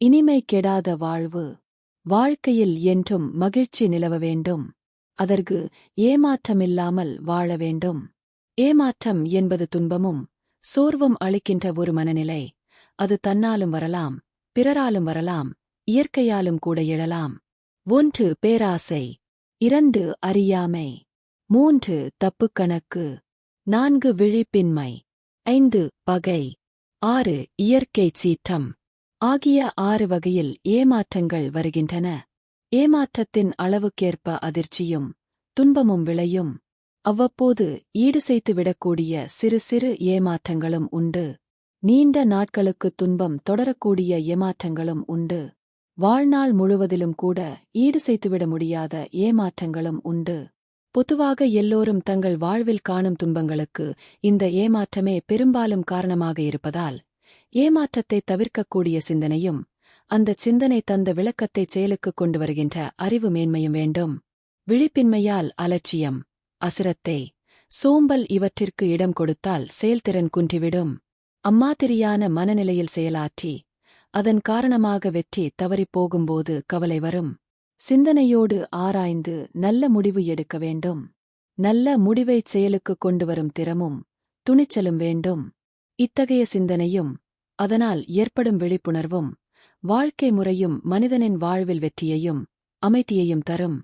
இனிமை கெடாத வாழ்வு வாழ்க்கையில் என்றும் மகிழ்ச்சி நிலவ வேண்டும். அதற்கு ஏமாற்றமில்லாமல் வாழ வேண்டும். ஏமாற்றம் என்பது துன்பமும் சோர்வும் அளிக்கின்ற ஒரு மனநிலை. அது தன்னாலும் வரலாம் பிறராலும் வரலாம் இயற்கையாலும் கூட எழலாம். ஒன்று பேராசை இரண்டு அறியாமை மூன்று தப்புக்கணக்கு நான்கு விழிப்பின்மை ஐந்து பகை ஆறு இயற்கை சீற்றம். ஆகிய ஆறு வகையில் ஏமாற்றங்கள் வருகின்றன. ஏமாற்றத்தின் அளவுக்கேற்ப அதிர்ச்சியும் துன்பமும் விளையும். அவ்வப்போது ஈடு செய்துவிடக்கூடிய சிறு சிறு ஏமாற்றங்களும் உண்டு. நீண்ட நாட்களுக்கு துன்பம் தொடரக்கூடிய ஏமாற்றங்களும் உண்டு. வாழ்நாள் முழுவதிலும் கூட ஈடு செய்துவிட முடியாத ஏமாற்றங்களும் உண்டு. பொதுவாக எல்லோரும் தங்கள் வாழ்வில் காணும் துன்பங்களுக்கு இந்த ஏமாற்றமே பெரும்பாலும் காரணமாக இருப்பதால் ஏமாற்றத்தை தவிர்க்கக்கூடிய சிந்தனையும் அந்த சிந்தனை தந்த விளக்கத்தை செயலுக்கு கொண்டு வருகின்ற அறிவு மேன்மையும் வேண்டும். விழிப்பின்மையால் அலட்சியம் அசிரத்தை சோம்பல் இவற்றிற்கு இடம் கொடுத்தால் செயல்திறன் குன்றிவிடும். அம்மாதிரியான மனநிலையில் செயலாற்றி அதன் காரணமாக வெற்றி தவறிப் போகும்போது கவலை வரும். சிந்தனையோடு ஆராய்ந்து நல்ல முடிவு எடுக்க வேண்டும். நல்ல முடிவைச் செயலுக்கு கொண்டு வரும் திறமும் துணிச்சலும் வேண்டும். இத்தகைய சிந்தனையும் அதனால் ஏற்படும் விழிப்புணர்வும் வாழ்க்கை முறையும் மனிதனின் வாழ்வில் வெற்றியையும் அமைதியையும் தரும்.